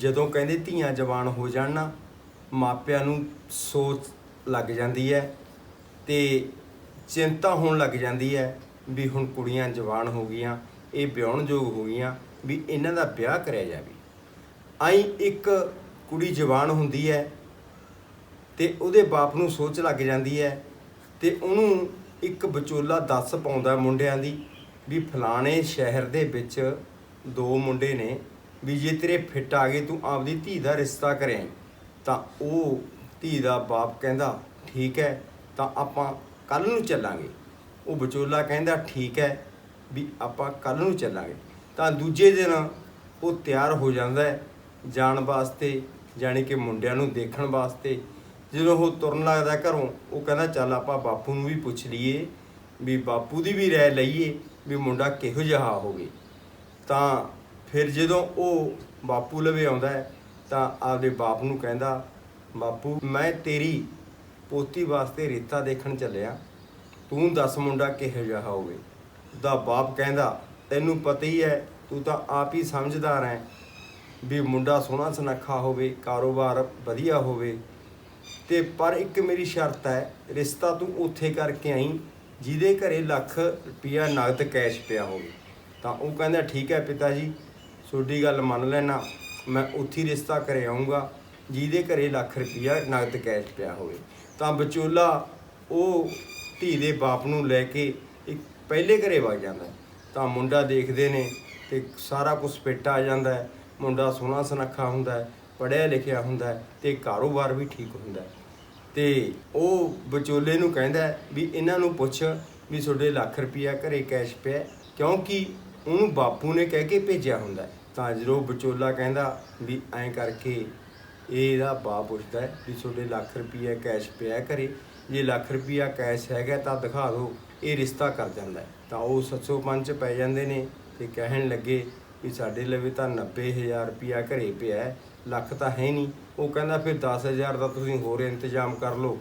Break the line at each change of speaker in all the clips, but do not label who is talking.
ਜਦੋਂ ਕਹਿੰਦੇ ਧੀਆਂ ਜਵਾਨ ਹੋ ਜਾਣ ਨਾ, ਮਾਪਿਆਂ ਨੂੰ ਸੋਚ ਲੱਗ ਜਾਂਦੀ ਹੈ ਤੇ ਚਿੰਤਾ ਹੋਣ ਲੱਗ ਜਾਂਦੀ ਹੈ ਵੀ ਹੁਣ ਕੁੜੀਆਂ ਜਵਾਨ ਹੋ ਗਈਆਂ, ਇਹ ਵਿਆਹਣਯੋਗ ਹੋ ਗਈਆਂ, ਵੀ ਇਹਨਾਂ ਦਾ ਵਿਆਹ ਕਰਿਆ ਜਾਵੇ। ਆਈ ਇੱਕ ਕੁੜੀ ਜਵਾਨ ਹੁੰਦੀ ਹੈ ਤੇ ਉਹਦੇ ਬਾਪ ਨੂੰ ਸੋਚ ਲੱਗ ਜਾਂਦੀ ਹੈ ਤੇ ਉਹਨੂੰ ਇੱਕ ਵਿਚੋਲਾ ਦੱਸ ਪਾਉਂਦਾ ਮੁੰਡਿਆਂ ਦੀ ਵੀ ਫਲਾਣੇ ਸ਼ਹਿਰ ਦੇ ਵਿੱਚ ਦੋ ਮੁੰਡੇ ਨੇ ਵੀ ਜੇ ਤੇਰੇ ਫਿੱਟ ਆ ਗਏ, ਤੂੰ ਆਪਦੀ ਧੀ ਦਾ ਰਿਸ਼ਤਾ ਕਰੇ ਤਾਂ ਉਹ ਧੀ ਦਾ ਬਾਪ ਕਹਿੰਦਾ, ਠੀਕ ਹੈ, ਤਾਂ ਆਪਾਂ ਕੱਲ ਨੂੰ ਚੱਲਾਂਗੇ। ਉਹ ਵਿਚੋਲਾ ਕਹਿੰਦਾ, ਠੀਕ ਹੈ, ਵੀ ਆਪਾਂ ਕੱਲ ਨੂੰ ਚੱਲਾਂਗੇ। ਤਾਂ ਦੂਜੇ ਦਿਨ ਉਹ ਤਿਆਰ ਹੋ ਜਾਂਦਾ ਹੈ ਜਾਣ ਵਾਸਤੇ, ਜਾਣੀ ਕਿ ਮੁੰਡਿਆਂ ਨੂੰ ਦੇਖਣ ਵਾਸਤੇ। ਜਦੋਂ ਉਹ ਤੁਰਨ ਲੱਗਦਾ ਘਰੋਂ, ਉਹ ਕਹਿੰਦਾ, ਚੱਲ ਆਪਾਂ ਬਾਪੂ ਨੂੰ ਵੀ ਪੁੱਛ ਲਈਏ, ਵੀ ਬਾਪੂ ਦੀ ਵੀ ਰਾਏ ਲਈਏ, ਵੀ ਮੁੰਡਾ ਕਿਹੋ ਜਿਹਾ ਹੋਵੇ? ਤਾਂ ਫਿਰ ਜਦੋਂ ਉਹ ਬਾਪੂ ਲਵੇ ਆਉਂਦਾ ਹੈ, ਤਾਂ ਆਪਦੇ ਬਾਪ ਨੂੰ ਕਹਿੰਦਾ, ਬਾਪੂ, ਮੈਂ ਤੇਰੀ ਪੋਤੀ ਵਾਸਤੇ ਰੇਤਾ ਦੇਖਣ ਚੱਲਿਆ। ਤੂੰ ਦੱਸ ਮੁੰਡਾ ਕਿਹੋ ਜਿਹਾ ਹੋਵੇ? ਦਾ ਬਾਪ ਕਹਿੰਦਾ, ਤੈਨੂੰ ਪਤਾ ਹੀ ਹੈ, ਤੂੰ ਤਾਂ ਆਪ ਹੀ ਸਮਝਦਾਰ ਹੈ ਵੀ ਮੁੰਡਾ ਸੋਹਣਾ ਸੁਨੱਖਾ ਹੋਵੇ, ਕਾਰੋਬਾਰ ਵਧੀਆ ਹੋਵੇ। ਤੇ ਪਰ ਇੱਕ ਮੇਰੀ ਸ਼ਰਤ ਹੈ, ਰਿਸ਼ਤਾ ਤੂੰ ਉੱਥੇ ਕਰਕੇ ਆਈ, ਜਿਹਦੇ ਘਰੇ ਲੱਖ ਰੁਪਿਆ ਨਗਦ ਕੈਸ਼ ਪਿਆ ਹੋਵੇ। ਤਾਂ ਉਹ ਕਹਿੰਦਾ, ਠੀਕ ਹੈ ਪਿਤਾ ਜੀ ਤੁਹਾਡੀ ਗੱਲ ਮੰਨ ਲੈਣਾ। ਮੈਂ ਉੱਥੇ ਰਿਸ਼ਤਾ ਕਰੇ ਆਉਂਗਾ ਜਿਹਦੇ ਘਰੇ ਲੱਖ ਰੁਪਈਆ ਨਗਦ ਕੈਸ਼ ਪਿਆ ਹੋਵੇ। ਤਾਂ ਵਿਚੋਲਾ ਉਹ ਧੀ ਦੇ ਬਾਪ ਨੂੰ ਲੈ ਕੇ ਇੱਕ ਪਹਿਲੇ ਘਰੇ ਵਗ ਜਾਂਦਾ ਤਾਂ ਮੁੰਡਾ ਦੇਖਦੇ ਨੇ ਤੇ ਸਾਰਾ ਕੁਝ ਫਿੱਟ ਆ ਜਾਂਦਾ ਹੈ। ਮੁੰਡਾ ਸੋਹਣਾ ਸੁਨੱਖਾ ਹੁੰਦਾ ਹੈ, ਪੜ੍ਹਿਆ ਲਿਖਿਆ ਹੁੰਦਾ ਹੈ ਤੇ ਕਾਰੋਬਾਰ ਵੀ ਠੀਕ ਹੁੰਦਾ ਹੈ। ਤੇ ਉਹ ਵਿਚੋਲੇ ਨੂੰ ਕਹਿੰਦਾ ਵੀ ਇਹਨਾਂ ਨੂੰ ਪੁੱਛ ਵੀ ਤੁਹਾਡੇ ਲੱਖ ਰੁਪਈਆ ਘਰੇ ਕੈਸ਼ ਪਿਆ ਕਿਉਂਕਿ ਉਹਨੂੰ ਬਾਪੂ ਨੇ ਕਹਿ ਕੇ ਭੇਜਿਆ ਹੁੰਦਾ ਹੈ। ਤਾਂ ਜਦੋਂ ਵਿਚੋਲਾ ਕਹਿੰਦਾ ਵੀ ਐਂ ਕਰਕੇ ਇਹ ਇਹਦਾ ਬਾਪ ਪੁੱਛਦਾ ਹੈ ਵੀ ਤੁਹਾਡੇ ਲੱਖ ਰੁਪਈਆ ਕੈਸ਼ ਪਿਆ ਹੈ ਘਰੇ, ਜੇ ਲੱਖ ਰੁਪਈਆ ਕੈਸ਼ ਹੈਗਾ ਤਾਂ ਦਿਖਾ ਦਿਓ, ਇਹ ਰਿਸ਼ਤਾ ਕਰ ਜਾਂਦਾ ਤਾਂ ਉਹ ਸੱਚੋ ਪੰਜ ਪੈ ਜਾਂਦੇ ਨੇ ਤੇ ਕਹਿਣ ਲੱਗੇ ਵੀ ਸਾਡੇ ਲਵੇ ਤਾਂ 90000 ਰੁਪਈਆ ਘਰੇ ਪਿਆ ਲੱਖ ਤਾਂ ਹੈ ਨਹੀਂ। ਉਹ ਕਹਿੰਦਾ ਫਿਰ 10000 ਦਾ ਤੁਸੀਂ ਹੋਰ ਇੰਤਜ਼ਾਮ ਕਰ ਲਓ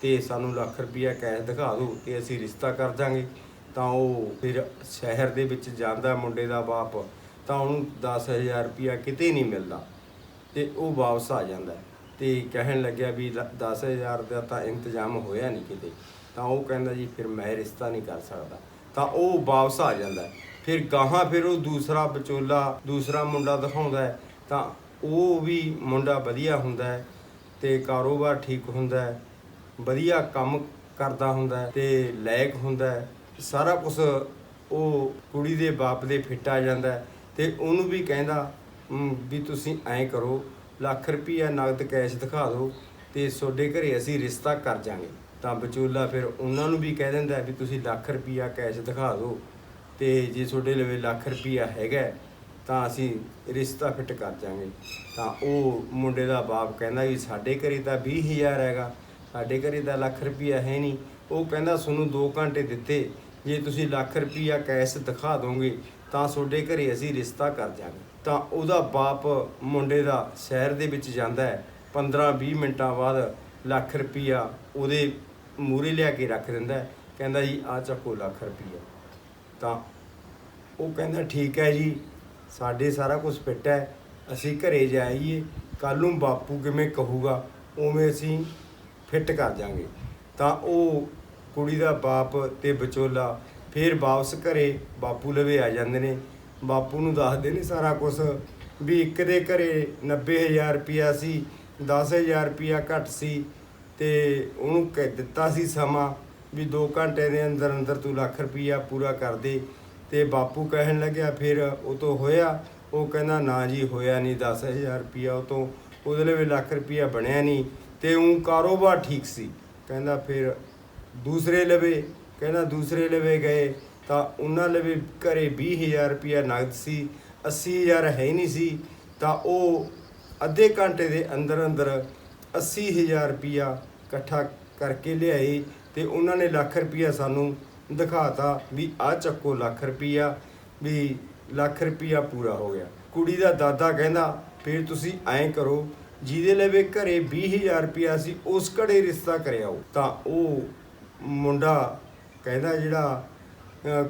ਤੇ ਸਾਨੂੰ ਲੱਖ ਰੁਪਈਆ ਕੈਸ਼ ਦਿਖਾ ਦਿਓ ਤੇ ਅਸੀਂ ਰਿਸ਼ਤਾ ਕਰ ਦਾਂਗੇ। ਤਾਂ ਉਹ ਫਿਰ ਸ਼ਹਿਰ ਦੇ ਵਿੱਚ ਜਾਂਦਾ ਮੁੰਡੇ ਦਾ ਬਾਪ ਤਾਂ ਉਹਨੂੰ 10000 ਰੁਪਿਆ ਕਿਤੇ ਨਹੀਂ ਮਿਲਦਾ। ਤੇ ਉਹ ਵਾਪਸ ਆ ਜਾਂਦਾ। ਹੈ ਤੇ ਕਹਿਣ ਲੱਗਿਆ ਵੀ ਲ- 10000 ਦਾ ਤਾਂ ਇੰਤਜ਼ਾਮ ਹੋਇਆ ਨਹੀਂ ਕਿਤੇ। ਤਾਂ ਉਹ ਕਹਿੰਦਾ ਜੀ, ਫਿਰ ਮੈਂ ਰਿਸ਼ਤਾ ਨਹੀਂ ਕਰ ਸਕਦਾ। ਤਾਂ ਉਹ ਵਾਪਸ ਆ ਜਾਂਦਾ। ਫਿਰ ਗਾਹਾਂ ਫਿਰ ਉਹ ਦੂਸਰਾ ਵਿਚੋਲਾ, ਦੂਸਰਾ ਮੁੰਡਾ ਦਿਖਾਉਂਦਾ ਤਾਂ ਉਹ ਵੀ ਮੁੰਡਾ ਵਧੀਆ ਹੁੰਦਾ ਹੈ ਤੇ ਕਾਰੋਬਾਰ ਠੀਕ ਹੁੰਦਾ ਵਧੀਆ ਕੰਮ ਕਰਦਾ ਹੁੰਦਾ ਹੈ ਤੇ ਲਾਇਕ ਹੁੰਦਾ ਸਾਰਾ ਕੁਝ ਉਹ ਕੁੜੀ ਦੇ ਬਾਪ ਦੇ ਫਿੱਟ ਆ ਜਾਂਦਾ ਤੇ ਉਹਨੂੰ ਵੀ ਕਹਿੰਦਾ ਵੀ ਤੁਸੀਂ ਐਂ ਕਰੋ, ਲੱਖ ਰੁਪਈਆ ਨਗਦ ਕੈਸ਼ ਦਿਖਾ ਦਿਓ ਤੇ ਤੁਹਾਡੇ ਘਰੇ ਅਸੀਂ ਰਿਸ਼ਤਾ ਕਰ ਜਾਾਂਗੇ ਤਾਂ ਵਿਚੋਲਾ ਫਿਰ ਉਹਨਾਂ ਨੂੰ ਵੀ ਕਹਿ ਦਿੰਦਾ ਵੀ ਤੁਸੀਂ ਲੱਖ ਰੁਪਈਆ ਕੈਸ਼ ਦਿਖਾ ਦਿਓ ਤੇ ਜੇ ਤੁਹਾਡੇ ਲਵੇ ਲੱਖ ਰੁਪਈਆ ਹੈਗਾ, ਤਾਂ ਅਸੀਂ ਰਿਸ਼ਤਾ ਫਿੱਟ ਕਰ ਜਾਾਂਗੇ ਤਾਂ ਉਹ ਮੁੰਡੇ ਦਾ ਬਾਪ ਕਹਿੰਦਾ ਵੀ ਸਾਡੇ ਘਰੇ ਤਾਂ 20000 ਹੈਗਾ, ਸਾਡੇ ਘਰੇ ਤਾਂ ਲੱਖ ਰੁਪਈਆ ਹੈ ਨਹੀਂ। ਉਹ ਕਹਿੰਦਾ, ਤੁਹਾਨੂੰ 2 ਘੰਟੇ ਦਿੱਤੇ, ਜੇ ਤੁਸੀਂ ਲੱਖ ਰੁਪਈਆ ਕੈਸ਼ ਦਿਖਾ ਦੋਗੇ ਤਾਂ ਤੁਹਾਡੇ ਘਰੇ ਅਸੀਂ ਰਿਸ਼ਤਾ ਕਰ ਜਾਾਂਗੇ ਤਾਂ ਉਹਦਾ ਬਾਪ ਮੁੰਡੇ ਦਾ ਸ਼ਹਿਰ ਦੇ ਵਿੱਚ ਜਾਂਦਾ ਹੈ। 15-20 ਮਿੰਟਾਂ ਬਾਅਦ ਲੱਖ ਰੁਪਈਆ ਉਹਦੇ ਮੂਹਰੇ ਲਿਆ ਕੇ ਰੱਖ ਦਿੰਦਾ ਹੈ। ਕਹਿੰਦਾ ਜੀ ਆ ਚੱਕੋ ਲੱਖ ਰੁਪਈਆ। ਤਾਂ ਉਹ ਕਹਿੰਦਾ, ਠੀਕ ਹੈ ਜੀ, ਸਾਡੇ ਸਾਰਾ ਕੁਝ ਫਿੱਟ ਹੈ। ਅਸੀਂ ਘਰੇ ਜਾਈਏ। ਕੱਲ ਨੂੰ ਬਾਪੂ ਕਿਵੇਂ ਕਹੂਗਾ, ਉਵੇਂ ਅਸੀਂ ਫਿੱਟ ਕਰ ਜਾਾਂਗੇ ਤਾਂ ਉਹ ਕੁੜੀ ਦਾ ਬਾਪ ਤੇ ਵਿਚੋਲਾ ਫਿਰ ਵਾਪਸ ਘਰੇ ਬਾਪੂ ਲਵੇ ਆ ਜਾਂਦੇ ਨੇ। ਬਾਪੂ ਨੂੰ ਦੱਸਦੇ ਨੇ ਸਾਰਾ ਕੁਝ ਵੀ ਇੱਕ ਦੇ ਘਰੇ 90000 ਰੁਪਿਆ ਸੀ 10000 ਰੁਪਿਆ ਘੱਟ ਸੀ ਤੇ ਉਹਨੂੰ ਕਹਿ ਦਿੱਤਾ ਸੀ ਸਮਾਂ ਵੀ 2 ਘੰਟੇ ਦੇ ਅੰਦਰ ਅੰਦਰ ਤੂੰ ਲੱਖ ਰੁਪਿਆ ਪੂਰਾ ਕਰ ਦੇ। ਤੇ ਬਾਪੂ ਕਹਿਣ ਲੱਗਿਆ, ਫਿਰ ਉਹ ਤੋਂ ਹੋਇਆ, ਉਹ ਕਹਿੰਦਾ, ਨਾ ਜੀ, ਹੋਇਆ ਨਹੀਂ 10000 ਰੁਪਿਆ ਉਹ ਤੋਂ ਉਹਦੇ ਲਈ ਲੱਖ ਰੁਪਿਆ ਬਣਿਆ ਨਹੀਂ ਤੇ ਉਹ ਕਾਰੋਬਾਰ ਠੀਕ ਸੀ। ਕਹਿੰਦਾ, ਫਿਰ ਦੂਸਰੇ ਲਵੇ ਕਹਿੰਦਾ ਦੂਸਰੇ ਲਵੇ ਗਏ, ਤਾਂ ਉਹਨਾਂ ਲਵੇ ਘਰੇ 20000 ਰੁਪਿਆ ਨਗਦ ਸੀ 80000 ਹੈ ਹੀ ਨਹੀਂ ਸੀ, ਤਾਂ ਉਹ ਅੱਧੇ ਘੰਟੇ ਦੇ ਅੰਦਰ ਅੰਦਰ 80000 ਰੁਪਿਆ ਇਕੱਠਾ ਕਰਕੇ ਲਿਆਏ ਤੇ ਉਹਨਾਂ ਨੇ ਲੱਖ ਰੁਪਿਆ ਸਾਨੂੰ ਦਿਖਾਤਾ ਵੀ ਆ ਚੱਕੋ ਲੱਖ ਰੁਪਿਆ ਵੀ ਲੱਖ ਰੁਪਿਆ ਪੂਰਾ ਹੋ ਗਿਆ। ਕੁੜੀ ਦਾ ਦਾਦਾ ਕਹਿੰਦਾ, ਫਿਰ ਤੁਸੀਂ ਐਂ ਕਰੋ, ਜਿਹਦੇ ਲਵੇ ਘਰੇ 20000 ਰੁਪਿਆ ਸੀ, ਉਸ ਘੜੇ ਰਿਸ਼ਤਾ ਕਰਿਆਓ। ਤਾਂ ਉਹ ਮੁੰਡਾ ਕਹਿੰਦਾ ਜਿਹੜਾ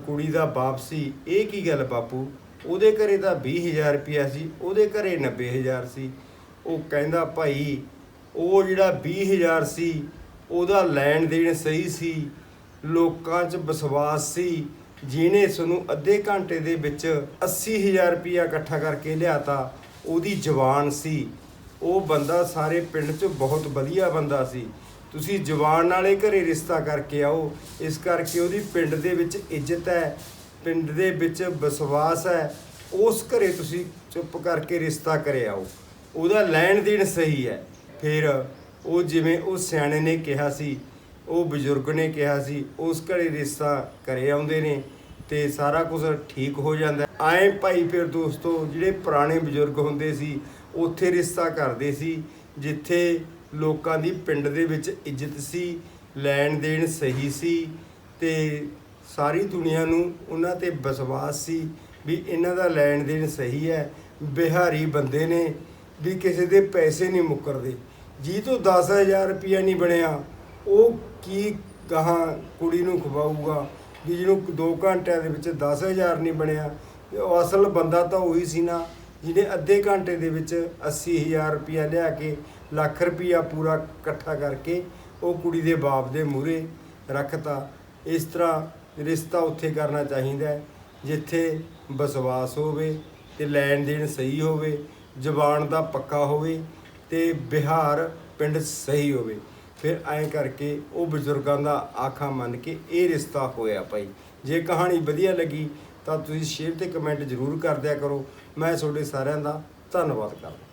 ਕੁੜੀ ਦਾ ਬਾਪ ਸੀ, ਇਹ ਕੀ ਗੱਲ ਬਾਪੂ? ਉਹਦੇ ਘਰੇ ਤਾਂ 20000 ਰੁਪਿਆ ਸੀ, ਉਹਦੇ ਘਰੇ 90000 ਸੀ। ਉਹ ਕਹਿੰਦਾ, ਭਾਈ, ਉਹ ਜਿਹੜਾ 20000 ਸੀ, ਉਹਦਾ ਲੈਣ ਦੇਣ ਸਹੀ ਸੀ, ਲੋਕਾਂ 'ਚ ਵਿਸ਼ਵਾਸ ਸੀ, ਜਿਹਨੇ ਸਾਨੂੰ ਅੱਧੇ ਘੰਟੇ ਦੇ ਵਿੱਚ 80000 ਰੁਪਿਆ ਇਕੱਠਾ ਕਰਕੇ ਲਿਆਤਾ, ਉਹਦੀ ਜਵਾਨ ਸੀ। ਉਹ ਬੰਦਾ ਸਾਰੇ ਪਿੰਡ 'ਚ ਬਹੁਤ ਵਧੀਆ ਬੰਦਾ ਸੀ। ਤੁਸੀਂ ਜਵਾਨ ਨਾਲੇ ਘਰੇ ਰਿਸ਼ਤਾ ਕਰਕੇ ਆਓ। ਇਸ ਕਰਕੇ ਉਹਦੀ ਪਿੰਡ ਦੇ ਵਿੱਚ ਇੱਜ਼ਤ ਹੈ, ਪਿੰਡ ਦੇ ਵਿੱਚ ਵਿਸ਼ਵਾਸ ਹੈ। ਉਸ ਘਰੇ ਤੁਸੀਂ ਚੁੱਪ ਕਰਕੇ ਰਿਸ਼ਤਾ ਕਰੇ ਆਓ। ਉਹਦਾ ਲੈਣ ਦੇਣ ਸਹੀ ਹੈ। ਫਿਰ ਉਹ ਜਿਵੇਂ ਉਹ ਸਿਆਣੇ ਨੇ ਕਿਹਾ ਸੀ, ਉਹ ਬਜ਼ੁਰਗ ਨੇ ਕਿਹਾ ਸੀ, ਉਸ ਘਰੇ ਰਿਸ਼ਤਾ ਕਰੇ ਆਉਂਦੇ ਨੇ ਤੇ ਸਾਰਾ ਕੁਝ ਠੀਕ ਹੋ ਜਾਂਦਾ ਆਏ ਭਾਈ ਫਿਰ ਦੋਸਤੋ, ਜਿਹੜੇ ਪੁਰਾਣੇ ਬਜ਼ੁਰਗ ਹੁੰਦੇ ਸੀ, ਉੱਥੇ ਰਿਸ਼ਤਾ ਕਰਦੇ ਸੀ, ਜਿੱਥੇ ਲੋਕਾਂ ਦੀ ਪਿੰਡ ਦੇ ਵਿੱਚ ਇੱਜ਼ਤ ਸੀ, ਲੈਣ ਦੇਣ ਸਹੀ ਸੀ ਤੇ ਸਾਰੀ ਦੁਨੀਆ ਨੂੰ ਉਹਨਾਂ ਤੇ ਵਿਸ਼ਵਾਸ ਸੀ ਵੀ ਇਹਨਾਂ ਦਾ ਲੈਣ ਦੇਣ ਸਹੀ ਹੈ। ਬਿਹਾਰੀ ਬੰਦੇ ਨੇ ਵੀ ਕਿਸੇ ਦੇ ਪੈਸੇ ਨਹੀਂ ਮੁੱਕਰਦੇ। ਜੀ ਤੋਂ 10000 ਰੁਪਇਆ ਨਹੀਂ ਬਣਿਆ। ਉਹ ਕੀ ਗਾਹਾਂ ਕੁੜੀ ਨੂੰ ਖਵਾਊਗਾ ਵੀ ਜਿਹਨੂੰ 2 ਘੰਟਿਆਂ ਦੇ ਵਿੱਚ 10000 ਨਹੀਂ ਬਣਿਆ। ਉਹ ਅਸਲ ਬੰਦਾ ਤਾਂ ਉਹੀ ਸੀ ਨਾ, ਜਿਹਨੇ ਅੱਧੇ ਘੰਟੇ ਦੇ ਵਿੱਚ 80000 ਰੁਪਇਆ ਲਿਆ ਕੇ ਲੱਖ ਰੁਪਈਆ ਪੂਰਾ ਇਕੱਠਾ ਕਰਕੇ ਉਹ ਕੁੜੀ ਦੇ ਬਾਪ ਦੇ ਮੂਹਰੇ ਰੱਖਤਾ। ਇਸ ਤਰ੍ਹਾਂ ਰਿਸ਼ਤਾ ਉੱਥੇ ਕਰਨਾ ਚਾਹੀਦਾ ਜਿੱਥੇ ਵਿਸ਼ਵਾਸ ਹੋਵੇ ਤੇ ਲੈਣ ਦੇਣ ਸਹੀ ਹੋਵੇ, ਜ਼ਬਾਨ ਦਾ ਪੱਕਾ ਹੋਵੇ ਤੇ ਵਿਹਾਰ ਪਿੰਡ ਸਹੀ ਹੋਵੇ। ਫਿਰ ਐਂ ਕਰਕੇ ਉਹ ਬਜ਼ੁਰਗਾਂ ਦਾ ਆਖਾ ਮੰਨ ਕੇ ਇਹ ਰਿਸ਼ਤਾ ਹੋਇਆ ਭਾਈ। ਜੇ ਕਹਾਣੀ ਵਧੀਆ ਲੱਗੀ ਤਾਂ ਤੁਸੀਂ ਸ਼ੇਅਰ ਤੇ ਕਮੈਂਟ ਜ਼ਰੂਰ ਕਰ ਦਿਆ ਕਰੋ। ਮੈਂ ਤੁਹਾਡੇ ਸਾਰਿਆਂ ਦਾ ਧੰਨਵਾਦ ਕਰਦਾ।